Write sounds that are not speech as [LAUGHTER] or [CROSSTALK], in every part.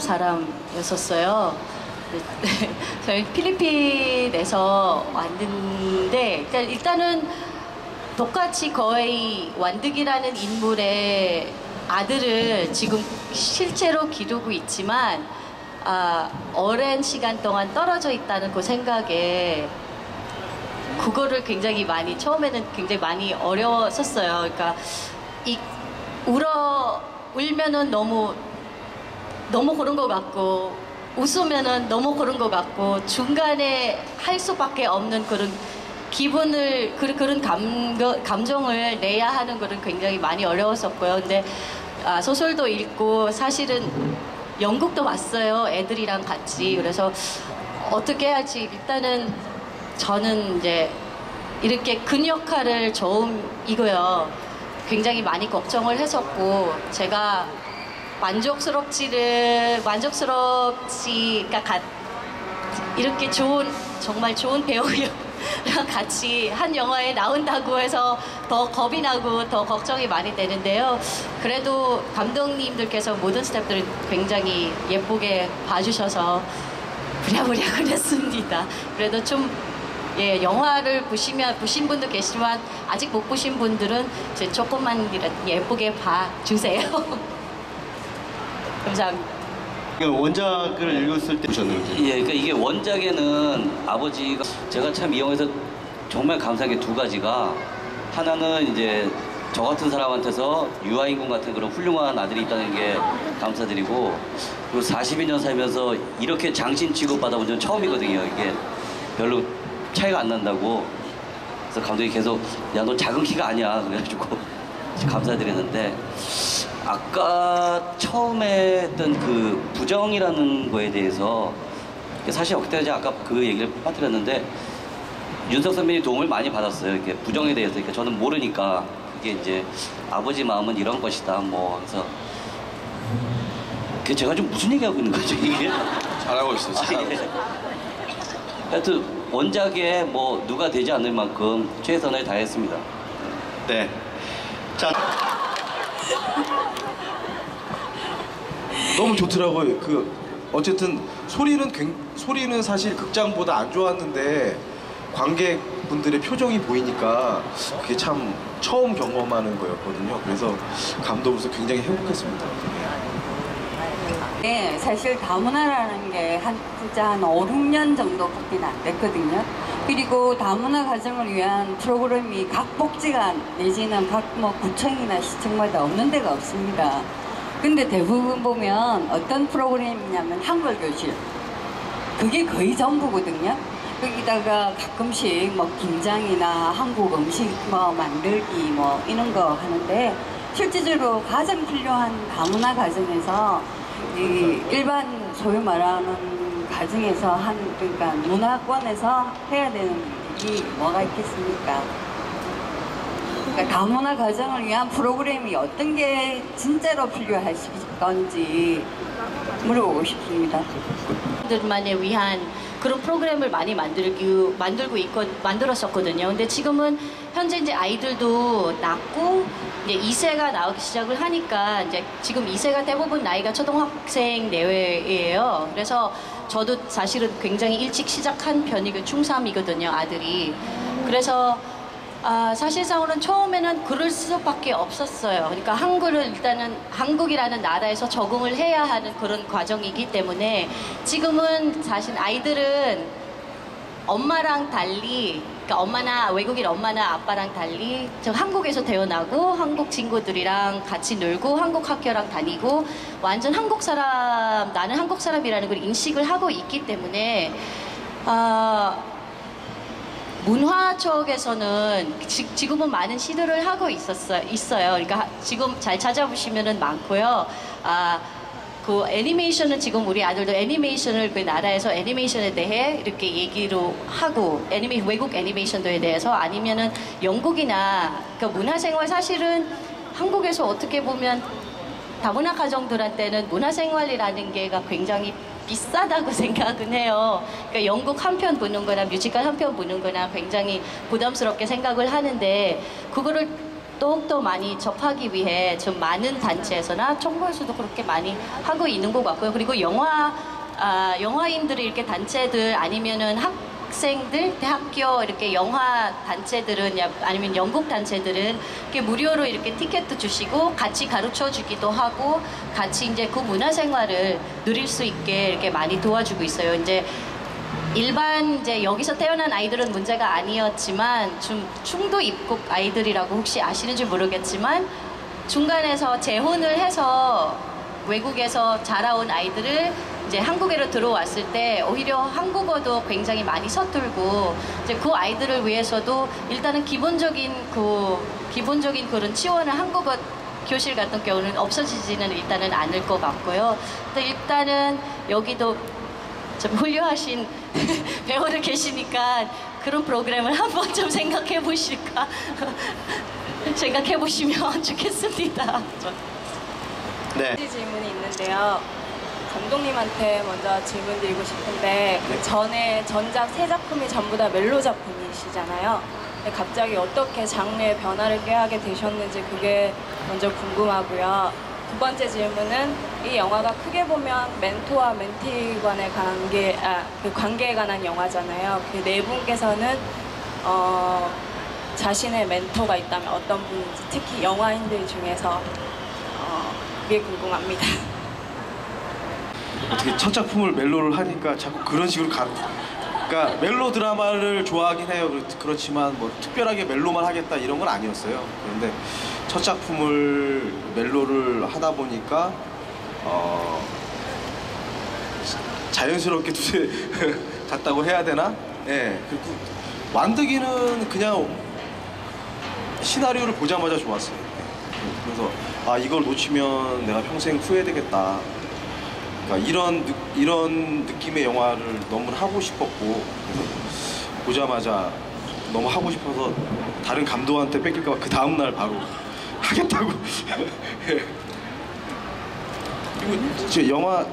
사람이었었어요. 네, [LAUGHS] 저희 필리핀에서 왔는데 일단- 일단은 똑같이 거의 완득이라는 인물의 아들을 지금 실제로 기르고 있지만 아, 오랜 시간 동안 떨어져 있다는 그 생각에 그거를 굉장히 많이 처음에는 굉장히 많이 어려웠었어요. 그러니까 이 울어 울면은 너무 너무 그런 것 같고 웃으면은 너무 그런 것 같고 중간에 할 수밖에 없는 그런 기분을 그, 그런 감, 감정을 내야 하는 거는 굉장히 많이 어려웠었고요. 근데 아, 소설도 읽고 사실은 영국도 왔어요. 애들이랑 같이 그래서 어떻게 할지 일단은 저는 이제 이렇게 큰 역할을 처음이고요. 굉장히 많이 걱정을 했었고 제가 만족스럽지를 만족스럽지 그러니까 가- 이렇게 좋은 정말 좋은 배우랑 [LAUGHS] 같이 한 영화에 나온다고 해서 더 겁이 나고 더 걱정이 많이 되는데요. 그래도 감독님들께서 모든 스태프들을 굉장히 예쁘게 봐주셔서 부랴부랴 [LAUGHS] 그랬습니다. 그래도 좀 예, 영화를 보시면 보신 분도 계시지만 아직 못 보신 분들은 조금만 예쁘게 봐주세요. [LAUGHS] 감사합니다. 그 원작을 읽었을 때 보셨는지 예, 그러니까 이게 원작에는 아버지가 제가 참 이 영화에서 정말 감사한 게 두 가지가 하나는 이제 저 같은 사람한테서 유아인공 같은 그런 훌륭한 아들이 있다는 게 감사드리고 그리고 42년 살면서 이렇게 장신 취급 받아본 적은 처음이거든요. 이게 별로 차이가 안 난다고 그래서 감독이 계속 야 너 작은 키가 아니야 그래가지고 [LAUGHS] 감사드리는데 아까 처음에 했던 그 부정이라는 거에 대해서 사실 그때 제가 아까 그 얘기를 빠뜨렸는데 윤석 선배님 도움을 많이 받았어요. 이렇게 부정에 대해서. 그러니까 저는 모르니까 그게 이제 아버지 마음은 이런 것이다. 뭐 그래서 그 제가 좀 무슨 얘기하고 있는 거죠 이게? 잘하고 있어 아, 예. 하여튼 원작에 뭐 누가 되지 않을 만큼 최선을 다했습니다. 네. 자, [LAUGHS] 너무 좋더라고요. 그 어쨌든 소리는 굉- 소리는 사실 극장보다 안 좋았는데 관객분들의 표정이 보이니까 그게 참 처음 경험하는 거였거든요. 그래서 감독으로서 굉장히 행복했습니다. 네, 사실 다문화라는 게 한 진짜 한 5, 6년 정도밖에 안 됐거든요. 그리고 다문화 가정을 위한 프로그램이 각 복지관 내지는 각 뭐 구청이나 시청마다 없는 데가 없습니다. 근데 대부분 보면 어떤 프로그램이냐면 한글 교실. 그게 거의 전부거든요. 거기다가 가끔씩 뭐 김장이나 한국 음식 뭐 만들기 뭐 이런 거 하는데 실질적으로 가장 필요한 다문화 가정에서 이 일반 소위 말하는 가정에서 한 그러니까 문화권에서 해야 되는 일이 뭐가 있겠습니까? 그러니까 다문화 가정을 위한 프로그램이 어떤 게 진짜로 필요하실 건지 물어보고 싶습니다. 들만을 위한 그런 프로그램을 많이 만들고 만들고 있고 만들었었거든요. 근데 지금은 현재 이제 아이들도 낳고 이제 2세가 나오기 시작을 하니까 이제 지금 2세가 대부분 나이가 초등학생 내외예요. 그래서 저도 사실은 굉장히 일찍 시작한 편이고 중3이거든요, 아들이. 그래서 아, 사실상으로는 처음에는 글을 수밖에 없었어요. 그러니까 한글을 일단은 한국이라는 나라에서 적응을 해야 하는 그런 과정이기 때문에 지금은 사실 아이들은 엄마랑 달리 그러니까 엄마나 외국인 엄마나 아빠랑 달리 저 한국에서 태어나고 한국 친구들이랑 같이 놀고 한국 학교랑 다니고 완전 한국 사람 나는 한국 사람이라는 걸 인식을 하고 있기 때문에 아 문화 쪽에서는 지, 지금은 많은 시도를 하고 있었어요. 있어요. 그러니까 지금 잘 찾아보시면은 많고요. 아, 그 애니메이션은 지금 우리 아들도 애니메이션을 그 나라에서 애니메이션에 대해 이렇게 얘기로 하고 애니메 외국 애니메이션도에 대해서 아니면은 영국이나 그 문화생활 사실은 한국에서 어떻게 보면 다문화 가정들한테는 문화생활이라는 게가 굉장히 비싸다고 [LAUGHS] 생각은 해요. 그러니까 영국 한 편 보는 거나 뮤지컬 한 편 보는 거나 굉장히 부담스럽게 생각을 하는데 그거를 더욱더 많이 접하기 위해 좀 많은 단체에서나 정부에서도 그렇게 많이 하고 있는 것 같고요. 그리고 영화 아, 영화인들이 이렇게 단체들 아니면은 학생들 대학교 이렇게 영화 단체들은 야- 아니면 연극 단체들은 이렇게 무료로 이렇게 티켓도 주시고 같이 가르쳐 주기도 하고 같이 이제 그 문화 생활을 누릴 수 있게 이렇게 많이 도와주고 있어요. 이제 일반 이제 여기서 태어난 아이들은 문제가 아니었지만 좀 중도 입국 아이들이라고 혹시 아시는지 모르겠지만 중간에서 재혼을 해서 외국에서 자라온 아이들을 이제 한국에로 들어왔을 때 오히려 한국어도 굉장히 많이 서툴고 이제 그 아이들을 위해서도 일단은 기본적인 그 기본적인 그런 지원을 한국어 교실 같은 경우는 없어지지는 일단은 않을 것 같고요. 일단은 여기도 좀 훌륭하신 [LAUGHS] 배우들 계시니까 그런 프로그램을 한번 좀 생각해 보실까 [LAUGHS] 생각해 보시면 [LAUGHS] 좋겠습니다. 네. 가지 질문이 있는데요. 감독님한테 먼저 질문 드리고 싶은데 그 전에 전작 세 작품이 전부 다 멜로 작품이시잖아요. 근데 갑자기 어떻게 장르의 변화를 꾀하게 되셨는지 그게 먼저 궁금하고요. 두 번째 질문은 이 영화가 크게 보면 멘토와 멘티 간의 관계, 아, 그 관계에 관한 영화잖아요. 그 네 분께서는 어, 자신의 멘토가 있다면 어떤 분인지 특히 영화인들 중에서 어, 그게 궁금합니다. 어떻게 첫 작품을 멜로를 하니까 자꾸 그런 식으로 가. 그러니까 멜로 드라마를 좋아하긴 해요. 그렇- 그렇지만 뭐 특별하게 멜로만 하겠다 이런 건 아니었어요. 그런데 첫 작품을 멜로를 하다 보니까 어 자연스럽게 두세 갔다고 [LAUGHS] 해야 되나? 예. 그리고 완득이는 그냥 시나리오를 보자마자 좋았어요. 예. 그래서 아 이걸 놓치면 내가 평생 후회되겠다. 그러니까 이런 느, 이런 느낌의 영화를 너무 하고 싶었고 보자마자 너무 하고 싶어서 다른 감독한테 뺏길까 봐 그 다음 날 바로 [LAUGHS] 하겠다고. [LAUGHS] 예. 그리고 제 영화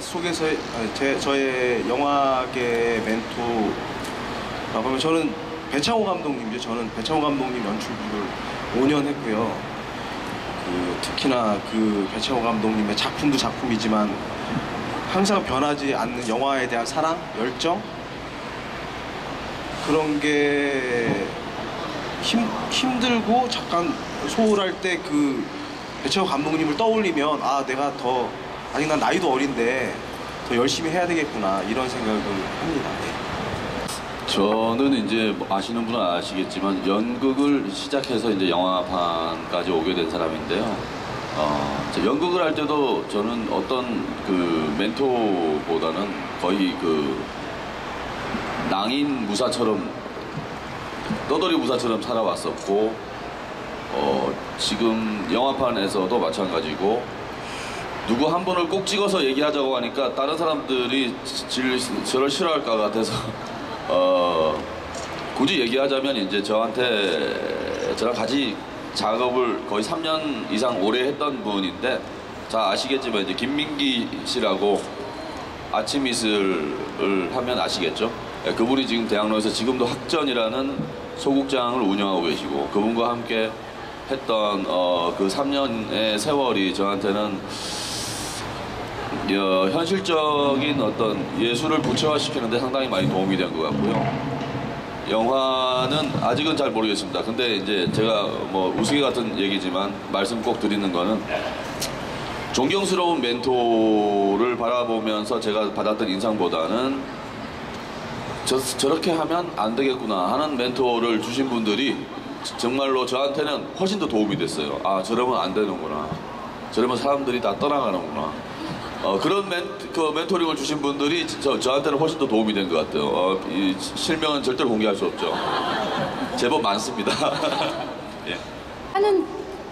속에서 제 저의 영화계 멘토라고 하면 저는 배창호 감독님이죠. 저는 배창호 감독님 연출부를 5년 했고요. 그 특히나 그 배창호 감독님의 작품도 작품이지만 항상 변하지 않는 영화에 대한 사랑, 열정 그런 게 힘, 힘들고 잠깐 소홀할 때 그 배창호 감독님을 떠올리면 아 내가 더 아직 난 나이도 어린데 더 열심히 해야 되겠구나 이런 생각을 합니다. 네. 저는 이제 뭐 아시는 분은 아시겠지만 연극을 시작해서 이제 영화판까지 오게 된 사람인데요. 어, 연극을 할 때도 저는 어떤 그 멘토보다는 거의 그 낭인 무사처럼 떠돌이 무사처럼 살아왔었고 어, 지금 영화판에서도 마찬가지고 누구 한 분을 꼭 찍어서 얘기하자고 하니까 다른 사람들이 질, 저를 싫어할까 같아서 [LAUGHS] 어, 굳이 얘기하자면 이제 저한테 저랑 같이 작업을 거의 3년 이상 오래 했던 분인데 잘 아시겠지만 이제 김민기 씨라고 아침 이슬을 하면 아시겠죠? 예, 그분이 지금 대학로에서 지금도 학전이라는 소극장을 운영하고 계시고 그분과 함께 했던 어, 그 3년의 세월이 저한테는 어, 현실적인 어떤 예술을 구체화시키는데 상당히 많이 도움이 된 것 같고요. 영화는 아직은 잘 모르겠습니다. 근데 이제 제가 뭐 우스개 같은 얘기지만 말씀 꼭 드리는 거는 존경스러운 멘토를 바라보면서 제가 받았던 인상보다는 저, 저렇게 하면 안 되겠구나 하는 멘토를 주신 분들이 정말로 저한테는 훨씬 더 도움이 됐어요. 아, 저러면 안 되는구나. 저러면 사람들이 다 떠나가는구나. 어, 그런 멘, 그 멘토링을 주신 분들이 저, 저한테는 훨씬 더 도움이 된 것 같아요. 어, 이 실명은 절대로 공개할 수 없죠. 제법 많습니다. [LAUGHS] 예. 하는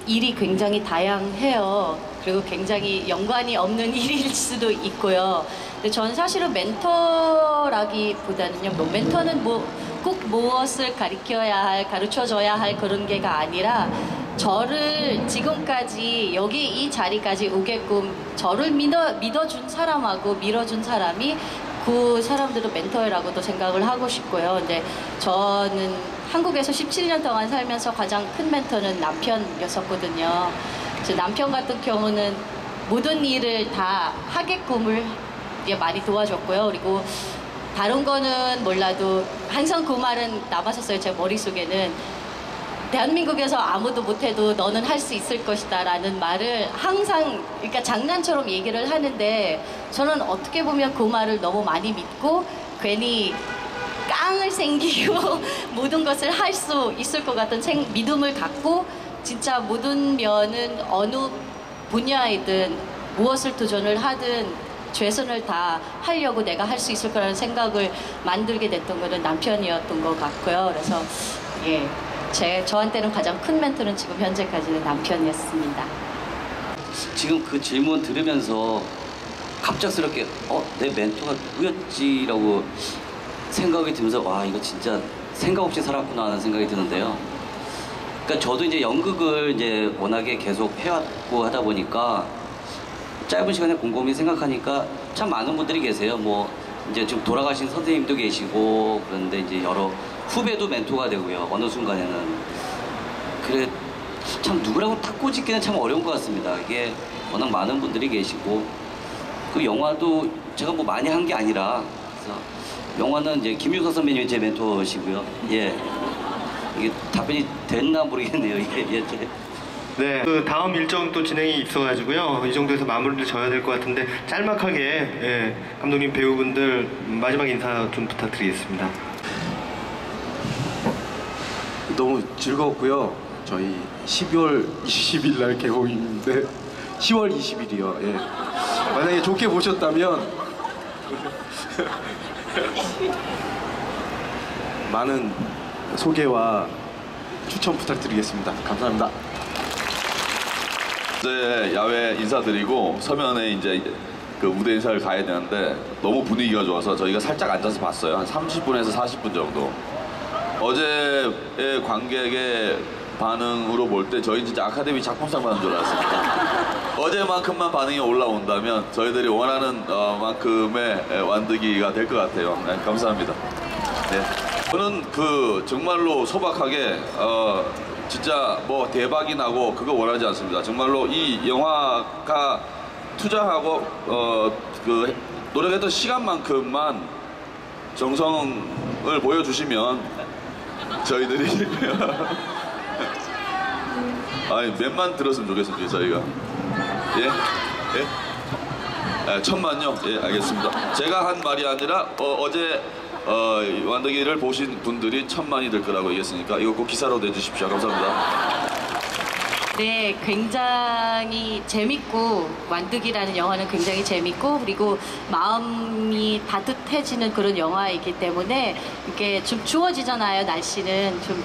일이 굉장히 다양해요. 그리고 굉장히 연관이 없는 [LAUGHS] 일일 수도 있고요. 근데 저는 사실은 멘토라기보다는요, 뭐 멘토는 뭐 꼭 무엇을 가르쳐야 할, 가르쳐줘야 할 그런 게가 아니라 저를 지금까지 여기 이 자리까지 오게끔 저를 믿어, 믿어준 사람하고 밀어준 사람이 그 사람들도 멘토라고도 생각을 하고 싶고요. 근데 저는 한국에서 17년 동안 살면서 가장 큰 멘토는 남편이었었거든요. 제 남편 같은 경우는 모든 일을 다 하게끔을 예, 많이 도와줬고요. 그리고 다른 거는 몰라도 항상 그 말은 남았었어요. 제 머릿속에는. 대한민국에서 아무도 못해도 너는 할 수 있을 것이다 라는 말을 항상 그러니까 장난처럼 얘기를 하는데 저는 어떻게 보면 그 말을 너무 많이 믿고 괜히 깡을 생기고 [LAUGHS] 모든 것을 할 수 있을 것 같은 생, 믿음을 갖고 진짜 모든 면은 어느 분야이든 무엇을 도전을 하든 최선을 다 하려고 내가 할 수 있을 거라는 생각을 만들게 됐던 거는 남편이었던 것 같고요. 그래서 예, 제 저한테는 가장 큰 멘토는 지금 현재까지는 남편이었습니다. 지금 그 질문 들으면서 갑작스럽게 어 내 멘토가 누구였지라고 생각이 들면서 와 이거 진짜 생각 없이 살았구나 하는 생각이 드는데요. 그러니까 저도 이제 연극을 이제 워낙에 계속 해왔고 하다 보니까 짧은 시간에 곰곰이 생각하니까 참 많은 분들이 계세요. 뭐 이제 지금 돌아가신 선생님도 계시고 그런데 이제 여러 후배도 멘토가 되고요. 어느 순간에는 그래 참 누구라고 딱 꼬집기는 참 어려운 것 같습니다. 이게 워낙 많은 분들이 계시고 그 영화도 제가 뭐 많이 한 게 아니라 그래서 영화는 이제 김유서 선배님이 제 멘토시고요. 예 이게 답변이 됐나 모르겠네요. 이게 [LAUGHS] 예, 제. 네. 그 다음 일정 또 진행이 있어가지고요. 이 정도에서 마무리를 져야 될 것 같은데 짤막하게 예, 감독님 배우분들 마지막 인사 좀 부탁드리겠습니다. 너무 즐거웠고요. 저희 12월 20일 날 개봉인데 10월 20일이요. 예. 만약에 좋게 보셨다면 [LAUGHS] 많은 소개와 추천 부탁드리겠습니다. 감사합니다. 이제 야외 인사드리고 서면에 이제 그 무대 인사를 가야 되는데 너무 분위기가 좋아서 저희가 살짝 앉아서 봤어요. 한 30분에서 40분 정도. 어제의 관객의 반응으로 볼 때 저희 진짜 아카데미 작품상 받는 줄 알았습니다. [LAUGHS] 어제만큼만 반응이 올라온다면 저희들이 원하는 어, 만큼의 완득이가 될 것 같아요. 네, 감사합니다. 네. 저는 그 정말로 소박하게 어 진짜 뭐 대박이 나고 그거 원하지 않습니다. 정말로 이 영화가 투자하고 어 그 노력했던 시간만큼만 정성을 보여주시면 저희들이 [LAUGHS] 아니 몇만 들었으면 좋겠습니다 저희가 예? 예? 아, 천만요? 예, 알겠습니다. 제가 한 말이 아니라 어, 제 어, 완덕이를 보신 분들이 천만이 될 거라고 얘기했으니까 이거 꼭 기사로 내주십시오. 감사합니다. 네, 굉장히 재밌고 완득이라는 영화는 굉장히 재밌고 그리고 마음이 따뜻해지는 그런 영화이기 때문에 이게 좀 추워지잖아요. 날씨는 좀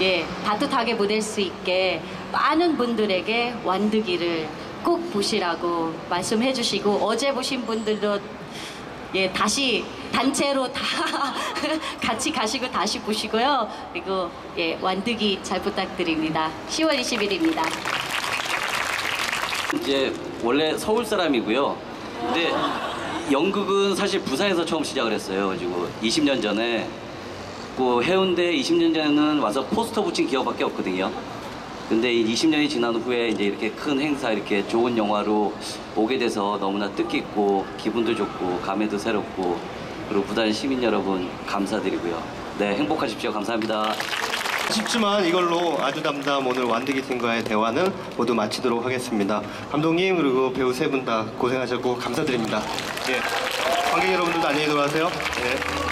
예, 따뜻하게 보낼 수 있게 많은 분들에게 완득이를 꼭 보시라고 말씀해 주시고 어제 보신 분들도 예, 다시 단체로 다 [LAUGHS] 같이 가시고 다시 보시고요. 그리고 예, 완득이 잘 부탁드립니다. 10월 20일입니다. 이제 원래 서울 사람이고요. 근데 연극은 사실 부산에서 처음 시작을 했어요. 가지고 20년 전에 그 해운대 20년 전에는 와서 포스터 붙인 기억밖에 없거든요. 근데 이 20년이 지난 후에 이제 이렇게 큰 행사 이렇게 좋은 영화로 오게 돼서 너무나 뜻깊고 기분도 좋고 감회도 새롭고 그리고 부산 시민 여러분 감사드리고요. 네 행복하십시오. 감사합니다. 쉽지만 이걸로 아주 담담 오늘 완득이 팀과의 대화는 모두 마치도록 하겠습니다. 감독님 그리고 배우 세 분 다 고생하셨고 감사드립니다. 예. 관객 여러분들도 안녕히 들어가세요. 예.